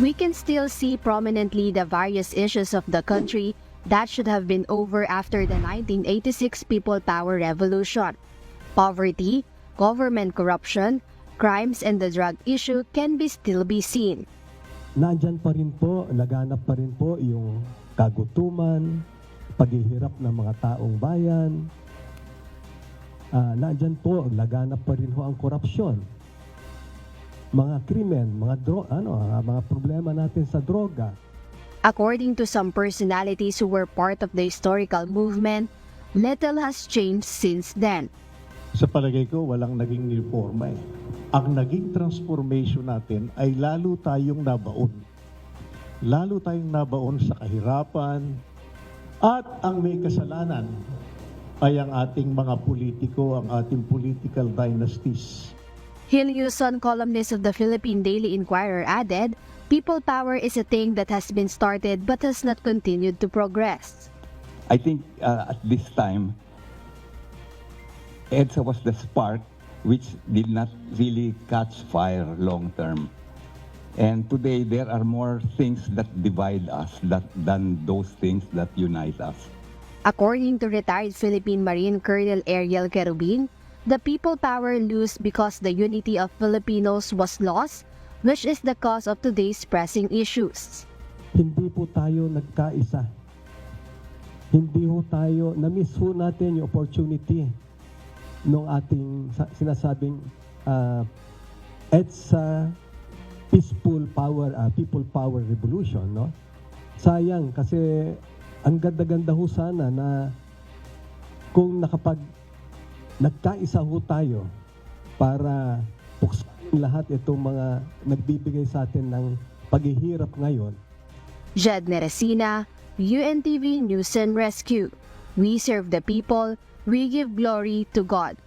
we can still see prominently the various issues of the country that should have been over after the 1986 People Power Revolution. Poverty, government corruption, crimes, and the drug issue can be still be seen. Nandyan pa rin po, laganap pa rin po yung kagutuman, paghihirap ng mga taong bayan. Ah, nandyan po, laganap pa rin ho ang korupsyon. Mga krimen, mga dro ano, mga problema natin sa droga. According to some personalities who were part of the historical movement, little has changed since then. Sa palagay ko, walang naging reforma eh. Ang naging transformation natin ay lalo tayong nabaon. Lalo tayong nabaon sa kahirapan at ang may kasalanan ay ang ating mga politiko, ang ating political dynasties. Hill Yuson, columnist of the Philippine Daily Inquirer, added, People power is a thing that has been started but has not continued to progress. I think uh, at this time, EDSA was the spark which did not really catch fire long term. And today, there are more things that divide us that, than those things that unite us. According to retired Philippine Marine Colonel Ariel Kerubin, the people power lose because the unity of Filipinos was lost, which is the cause of today's pressing issues. Hindi po tayo nagkaisa. Hindi ho tayo, na-miss ho natin yung opportunity ng ating sa- sinasabing uh, EDSA Peaceful Power, ah, People Power Revolution, no? Sayang kasi ang ganda-ganda ho sana na kung nakapag nagkaisa ho tayo para buksan lahat itong mga nagbibigay sa atin ng paghihirap ngayon, Jed Neresina, UNTV News and Rescue. We serve the people, we give glory to God.